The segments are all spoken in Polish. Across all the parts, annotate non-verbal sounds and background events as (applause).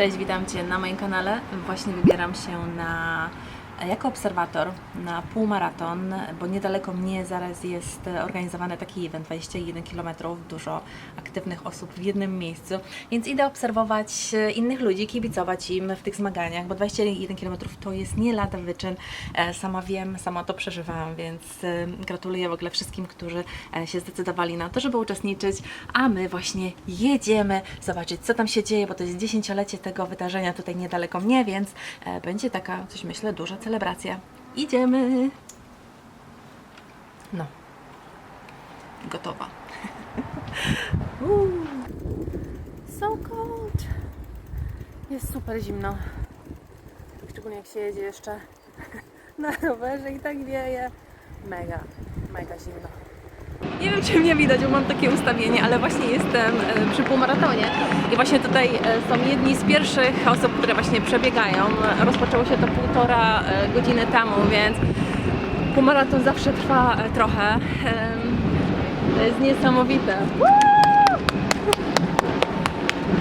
Cześć, witam Cię na moim kanale. Właśnie wybieram się na, jako obserwator na półmaraton, bo niedaleko mnie zaraz jest organizowany taki event, 21 km, dużo aktywnych osób w jednym miejscu, więc idę obserwować innych ludzi, kibicować im w tych zmaganiach, bo 21 km to jest nie lada wyczyn. E, Sama wiem, sama to przeżywałam, więc e, gratuluję w ogóle wszystkim, którzy e, się zdecydowali na to, żeby uczestniczyć, a my właśnie jedziemy zobaczyć, co tam się dzieje, bo to jest dziesięciolecie tego wydarzenia tutaj niedaleko mnie, więc e, będzie taka, coś myślę, duża celebracja. Idziemy! No. Gotowa. (laughs) So cold! Jest super zimno. Szczególnie jak się jedzie jeszcze (laughs) na rowerze i tak wieje. Mega, mega zimno. Nie wiem, czy mnie widać, bo mam takie ustawienie, ale właśnie jestem e, przy półmaratonie i właśnie tutaj e, są jedni z pierwszych osób, które właśnie przebiegają. Rozpoczęło się to półtora e, godziny temu, więc półmaraton zawsze trwa e, trochę. To jest niesamowite.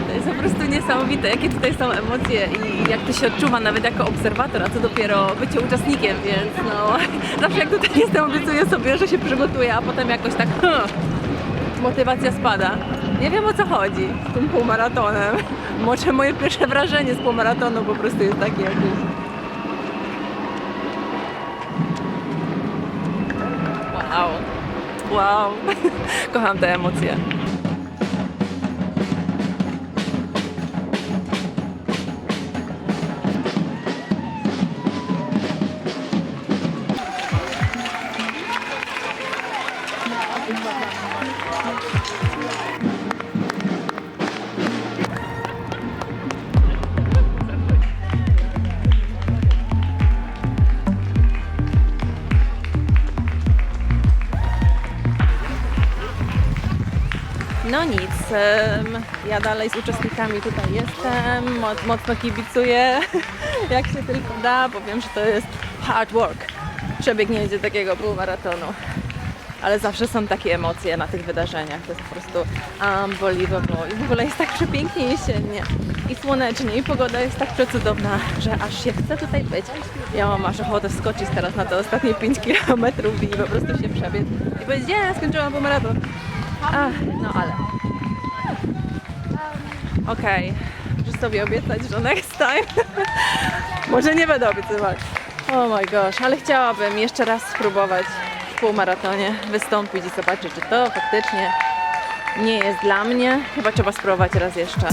To jest po prostu niesamowite, jakie tutaj są emocje i jak to się odczuwa nawet jako obserwator, a co dopiero bycie uczestnikiem, więc no (laughs) zawsze jak tutaj jestem obiecuję sobie, że się przygotuję, a potem jakoś tak (laughs) motywacja spada. Nie wiem o co chodzi z tym półmaratonem. (laughs) Może moje pierwsze wrażenie z półmaratonu po prostu jest takie jakieś. Wow. Wow. (laughs) Kocham te emocje. No nic, ja dalej z uczestnikami tutaj jestem, moc, mocno kibicuję, (laughs) jak się tylko da, bo wiem, że to jest hard work, przebiegnięcie takiego półmaratonu. Ale zawsze są takie emocje na tych wydarzeniach, to jest po prostu unbelievable. I w ogóle jest tak przepięknie jesiennie i słonecznie i pogoda jest tak przecudowna, że aż się chce tutaj być. Ja mam aż ochotę wskoczyć teraz na te ostatnie 5 km i po prostu się przebiec i powiedzieć, nie, skończyłam półmaraton. Ach, no ale. Okej, muszę sobie obiecać, że next time (laughs) może nie będę obiecywać. Oh my gosh, ale chciałabym jeszcze raz spróbować w półmaratonie wystąpić i zobaczyć, czy to faktycznie nie jest dla mnie. Chyba trzeba spróbować raz jeszcze.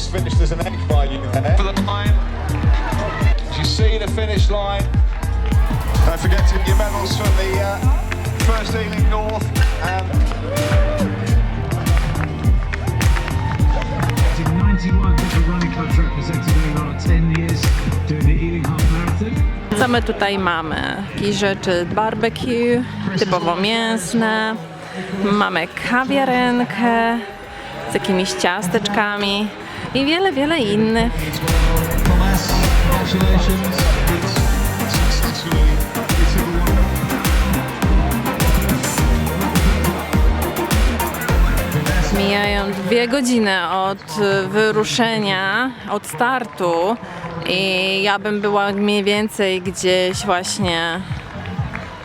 Just finished as an egg by you there. For the line. Do you see the finish line? Don't forget to get your medals from the uh, First Ealing North and 91 different running clubs represented over our 10 years doing the Ealing Half Marathon. Co my tutaj mamy? Jakieś rzeczy barbecue, typowo mięsne. Mamy kawiarenkę z jakimiś ciasteczkami i wiele, wiele innych. Mijają dwie godziny od wyruszenia, od startu i ja bym była mniej więcej gdzieś właśnie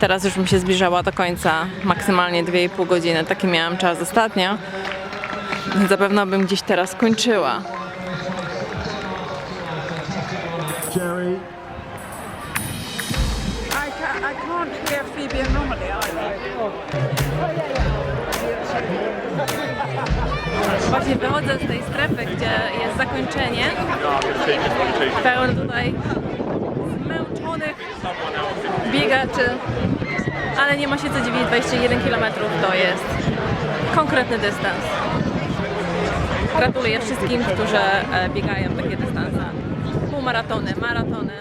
teraz już bym się zbliżała do końca, maksymalnie 2,5 godziny, taki miałam czas ostatnio. Zapewne bym gdzieś teraz kończyła. Jerry. I can't, I can't hear Phoebe and Romilly either. Właśnie wychodzę z tej strefy, gdzie jest zakończenie. Pełno tutaj zmęczonych biegaczy. Ale nie ma się co dziwić, 21 km to jest konkretny dystans. Gratuluję wszystkim, którzy e, biegają takie dystanse. Półmaratony, maratony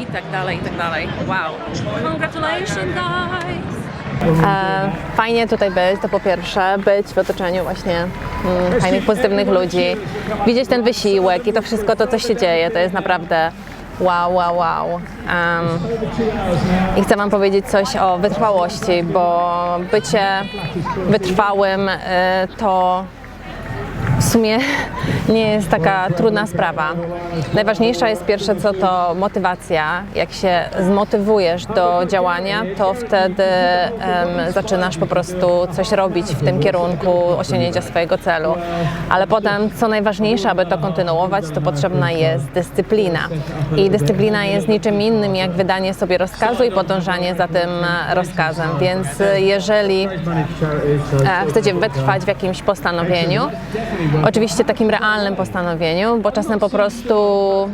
i tak dalej, i tak dalej. Wow. Congratulations guys! E, fajnie tutaj być, to po pierwsze, być w otoczeniu właśnie mm, fajnych, pozytywnych ludzi, widzieć ten wysiłek i to wszystko to, co się dzieje, to jest naprawdę Wow, wow, wow. Em, I chcę Wam powiedzieć coś o wytrwałości, bo bycie wytrwałym y, to w sumie nie jest taka trudna sprawa. Najważniejsza jest pierwsze co to motywacja. Jak się zmotywujesz do działania, to wtedy em, zaczynasz po prostu coś robić w tym kierunku osiągnięcia swojego celu. Ale potem, co najważniejsze, aby to kontynuować, to potrzebna jest dyscyplina. I dyscyplina jest niczym innym jak wydanie sobie rozkazu i podążanie za tym rozkazem. Więc e, jeżeli e, chcecie wytrwać w jakimś postanowieniu, oczywiście takim realnym postanowieniu, bo czasem po prostu,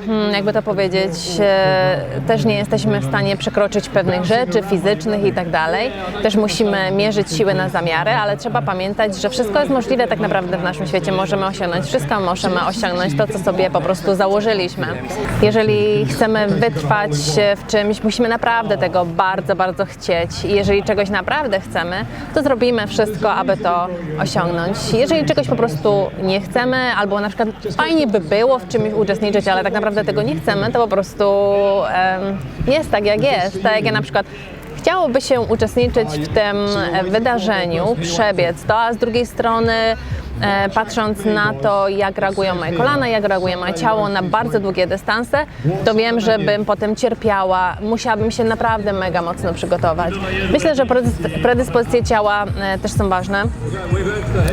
hmm, jakby to powiedzieć, e, też nie jesteśmy w stanie przekroczyć pewnych rzeczy fizycznych i tak dalej. Też musimy mierzyć siły na zamiary, ale trzeba pamiętać, że wszystko jest możliwe tak naprawdę w naszym świecie. Możemy osiągnąć wszystko, możemy osiągnąć to, co sobie po prostu założyliśmy. Jeżeli chcemy wytrwać w czymś, musimy naprawdę tego bardzo, bardzo chcieć. I jeżeli czegoś naprawdę chcemy, to zrobimy wszystko, aby to osiągnąć. Jeżeli czegoś po prostu nie chcemy, albo na przykład fajnie by było w czymś uczestniczyć, ale tak naprawdę tego nie chcemy, to po prostu em, jest tak, jak jest. Tak jak ja na przykład chciałoby się uczestniczyć w tym wydarzeniu, przebiec to, a z drugiej strony patrząc na to, jak reagują moje kolana, jak reaguje moje ciało na bardzo długie dystanse, to wiem, że bym potem cierpiała, musiałabym się naprawdę mega mocno przygotować. Myślę, że predys- predyspozycje ciała e, też są ważne,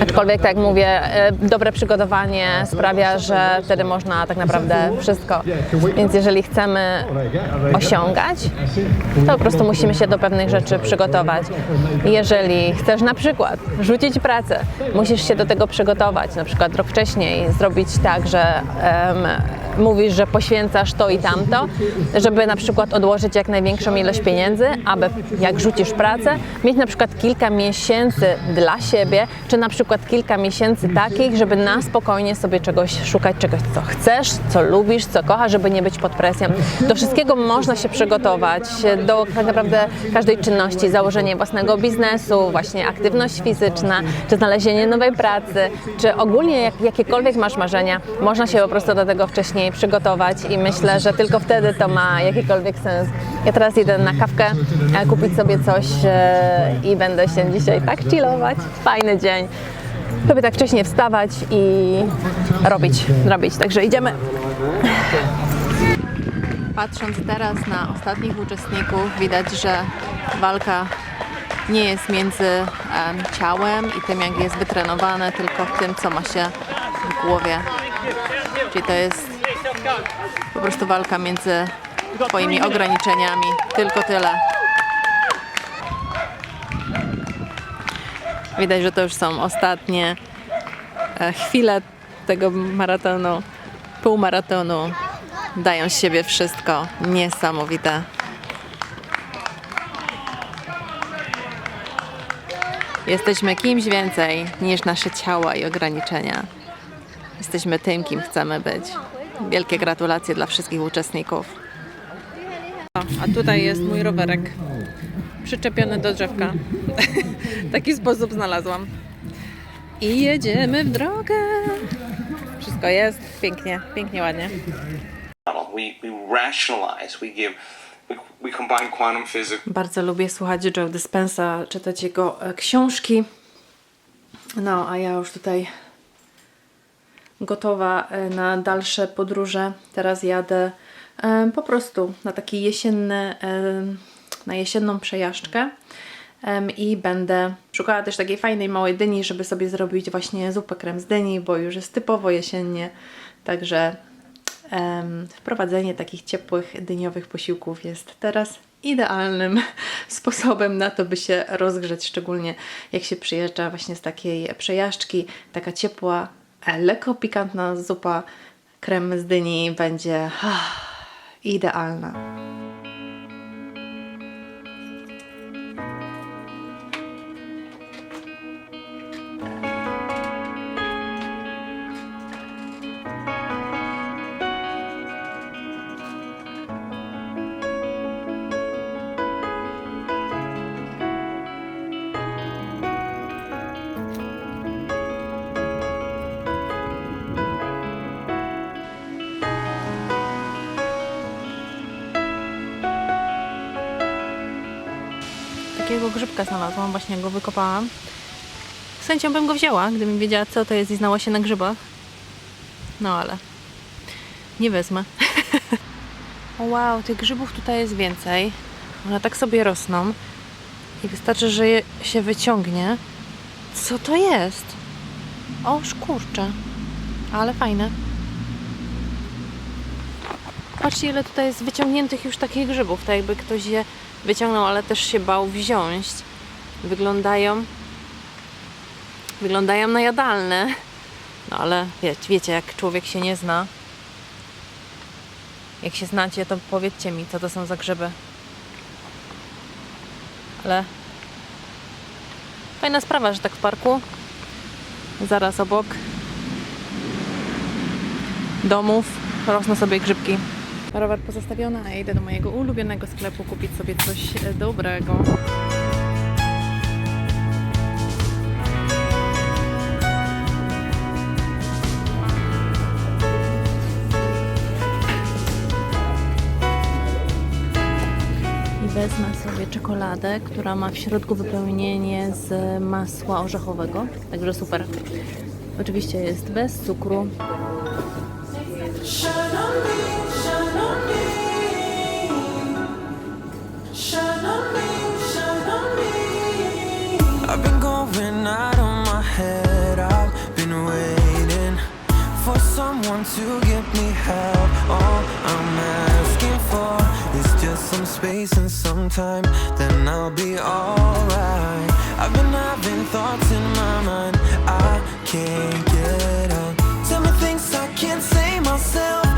aczkolwiek tak jak mówię, e, dobre przygotowanie sprawia, że wtedy można tak naprawdę wszystko. Więc jeżeli chcemy osiągać, to po prostu musimy się do pewnych rzeczy przygotować. Jeżeli chcesz na przykład rzucić pracę, musisz się do tego przygotować, na przykład rok wcześniej zrobić tak, że em, mówisz, że poświęcasz to i tamto, żeby na przykład odłożyć jak największą ilość pieniędzy, aby jak rzucisz pracę, mieć na przykład kilka miesięcy dla siebie, czy na przykład kilka miesięcy takich, żeby na spokojnie sobie czegoś szukać, czegoś, co chcesz, co lubisz, co kochasz, żeby nie być pod presją. Do wszystkiego można się przygotować, do tak naprawdę każdej czynności, założenie własnego biznesu, właśnie aktywność fizyczna, czy znalezienie nowej pracy, czy ogólnie jak, jakiekolwiek masz marzenia, można się po prostu do tego wcześniej przygotować i myślę, że tylko wtedy to ma jakikolwiek sens. Ja teraz idę na kawkę, e, kupić sobie coś e, i będę się dzisiaj tak chillować. Fajny dzień. Lubię tak wcześnie wstawać i robić, robić. Także idziemy. Patrząc teraz na ostatnich uczestników, widać, że walka nie jest między em, ciałem i tym, jak jest wytrenowane, tylko w tym, co ma się w głowie. Czyli to jest po prostu walka między Twoimi ograniczeniami. Tylko tyle. Widać, że to już są ostatnie e, chwile tego maratonu, półmaratonu. Dają z siebie wszystko. Niesamowite. Jesteśmy kimś więcej niż nasze ciała i ograniczenia. Jesteśmy tym, kim chcemy być. Wielkie gratulacje dla wszystkich uczestników. A tutaj jest mój rowerek. Przyczepiony do drzewka. (laughs) Taki sposób znalazłam. I jedziemy w drogę. Wszystko jest pięknie, pięknie, ładnie. We, we rationalize, we give, Bardzo lubię słuchać Joe Dispenza, czytać jego e, książki. No, a ja już tutaj gotowa e, na dalsze podróże. Teraz jadę e, po prostu na taki jesienny, na jesienną przejażdżkę. I będę szukała też takiej fajnej małej dyni, żeby sobie zrobić właśnie zupę krem z dyni, bo już jest typowo jesiennie. Także wprowadzenie takich ciepłych dyniowych posiłków jest teraz idealnym (laughs) sposobem na to, by się rozgrzeć, szczególnie jak się przyjeżdża właśnie z takiej przejażdżki. Taka ciepła, e, lekko pikantna zupa krem z dyni będzie idealna. Takiego grzybka znalazłam, właśnie go wykopałam. Z chęcią bym go wzięła, gdybym wiedziała co to jest i znała się na grzybach. No ale nie wezmę. (laughs) wow, tych grzybów tutaj jest więcej. One tak sobie rosną. I wystarczy, że je się wyciągnie. Co to jest? O, szkurcze. Ale fajne. Patrzcie, ile tutaj jest wyciągniętych już takich grzybów. Tak jakby ktoś je wyciągnął, ale też się bał wziąć. Wyglądają. Wyglądają na jadalne. No ale wiecie, wiecie, jak człowiek się nie zna. Jak się znacie, to powiedzcie mi, co to są za grzyby. Ale fajna sprawa, że tak w parku. Zaraz obok domów rosną sobie grzybki. Rower pozostawiony, a idę do mojego ulubionego sklepu kupić sobie coś e, dobrego. Wezmę sobie czekoladę, która ma w środku wypełnienie z masła orzechowego. Także super. Oczywiście jest bez cukru. I've been going out of my head. I've been waiting for someone to give me help. All I'm asking for is just some space and some time. Then I'll be alright. I've been having thoughts in my mind. I can't get out. Tell me things I can't say myself.